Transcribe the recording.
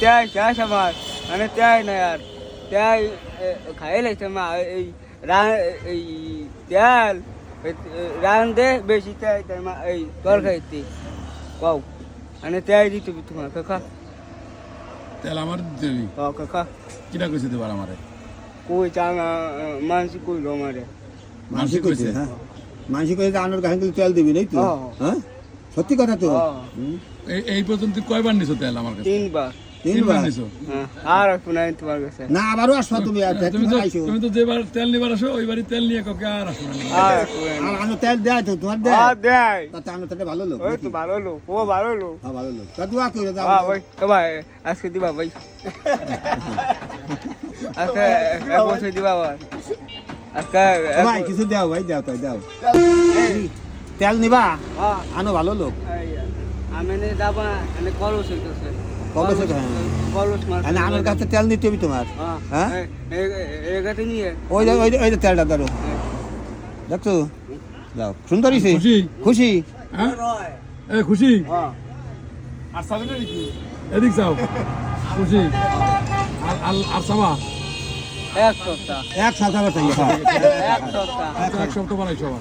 ત્યાં ત્યાં સમાર અને ત્યાં ને યાર ત્યાં ખાયેલા સમાર ત્યાં રાંધે બેસી ત્યાં તેમાં તરખાઈ કહું અને ત્યાં દીધું তোমার কাকা তেল আমার দিতে হ্যাঁ কাকা কিটা কইছে দেবার আমারে কই চা মানসি কইলো আমারে মানসি কইছে হ্যাঁ মানসি কইছে আনোর তেল দিবি নাই তুই হ্যাঁ সত্যি কথা তো। এই পর্যন্ত কয়বার নিছো তেল আমার কাছে? তিনবার। তিনবার নিছো? হ্যাঁ, আর একটু নাই তোমার কাছে। না আবারও তুমি আর তুমি তো তুমি তো যেবার তেল নিবার আসো ওইবারই তেল নিয়ে কাউকে আর আসো আর তেল দেয় তো তোমার দেয়? আর দেয়। তাতে আনো তাতে ভালো লোক ওই তো ভালো লোক ও ভালো লোক। হ্যাঁ ভালো লোক। তা দোয়া করে দাও হ্যাঁ ভাই ভাই আজকে দিবা ভাই। আজকে এক বছর দিবা ভাই আজকে ভাই কিছু দাও ভাই দাও তাই দাও। তেল নিবা? হ্যাঁ। আনো ভালো লোক। আমি যাবা এনে কলস হইতেছে। কলস হইতে- হ্যাঁ। কাছে তেল নিতে হবে তোমার? হ্যাঁ? হ্যাঁ? ওই তেলটা ধরো। দেখছ? দাও সুন্দর? খুশি? খুশি? হ্যাঁ? এ খুশি? এদিক যাও। খুশি? আর আর আর এক সপ্তাহ। এক সপ্তাহ। এক সপ্তাহ। এক সপ্তাহ। বানাইছো আবার